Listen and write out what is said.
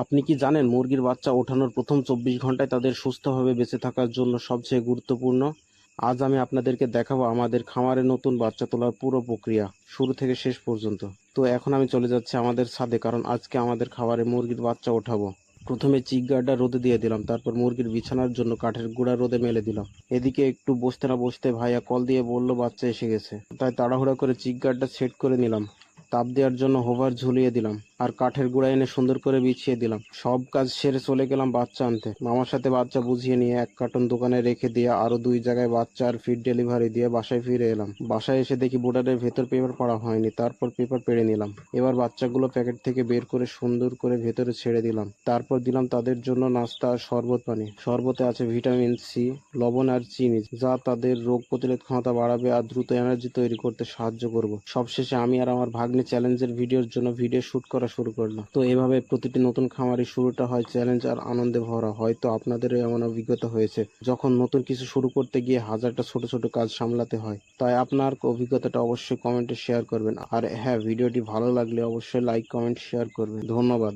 আপনি কি জানেন মুরগির বাচ্চা ওঠানোর প্রথম চব্বিশ ঘন্টায় তাদের সুস্থভাবে বেঁচে থাকার জন্য সবচেয়ে গুরুত্বপূর্ণ? আজ আমি আপনাদেরকে দেখাবো আমাদের খামারে নতুন বাচ্চা তোলার পুরো প্রক্রিয়া। শুরু থেকে শেষ পর্যন্ত। তো এখন আমি চলে যাচ্ছি আমাদের ছাদে, কারণ আজকে আমাদের খাবারে মুরগির বাচ্চা ওঠাবো। প্রথমে চিক গার্ডটা রোদে দিয়ে দিলাম, তারপর মুরগির বিছানার জন্য কাঠের গুঁড়া রোদে মেলে দিলাম। এদিকে একটু বসতে না বসতে ভাইয়া কল দিয়ে বলল, বাচ্চা এসে গেছে। তাই তাড়াহুড়া করে চিক গার্ডটা সেট করে নিলাম। তাপ দেওয়ার জন্য হোভার ঝুলিয়ে দিলাম। আর কাঠের গুঁড়া এনে সুন্দর করে বিছিয়ে দিলাম। সব কাজ সেরে চলে গেলাম বাচ্চা আনতে। মামার সাথে বাচ্চা বুঝিয়ে নিয়ে এক কার্টন দোকানে রেখে দিয়ে আরও দুই জায়গায় বাচ্চা আর ফিড ডেলিভারি দিয়ে বাসায় ফিরে এলাম। বাসায় এসে দেখি বোর্ডারের ভেতর পেপার পড়া হয়নি, তারপর পেপার পেড়ে নিলাম। এবার বাচ্চাগুলো প্যাকেট থেকে বের করে সুন্দর করে ভেতরে ছেড়ে দিলাম। তারপর দিলাম তাদের জন্য নাস্তা আর শরবত পানি। শরবতে আছে ভিটামিন সি লবণ আর চিনি, যা তাদের রোগ প্রতিরোধ ক্ষমতা বাড়াবে আর দ্রুত এনার্জি তৈরি করতে সাহায্য করব। সবশেষে আমি আর আমার ভাগ্নে চ্যালেঞ্জের ভিডিওর জন্য ভিডিও শুট করা শুরু করল তো এভাবে প্রতিটি নতুন খামারি শুরুটা হয় চ্যালেঞ্জ আর আনন্দে ভরা। হয়তো আপনাদেরও এমন অভিজ্ঞতা হয়েছে, যখন নতুন কিছু শুরু করতে গিয়ে হাজারটা ছোট ছোট কাজ সামলাতে হয়। তাই আপনার অভিজ্ঞতাটা অবশ্যই কমেন্টে শেয়ার করবেন। আর হ্যাঁ ভিডিওটি ভালো লাগলে অবশ্যই লাইক কমেন্ট শেয়ার করবেন। ধন্যবাদ।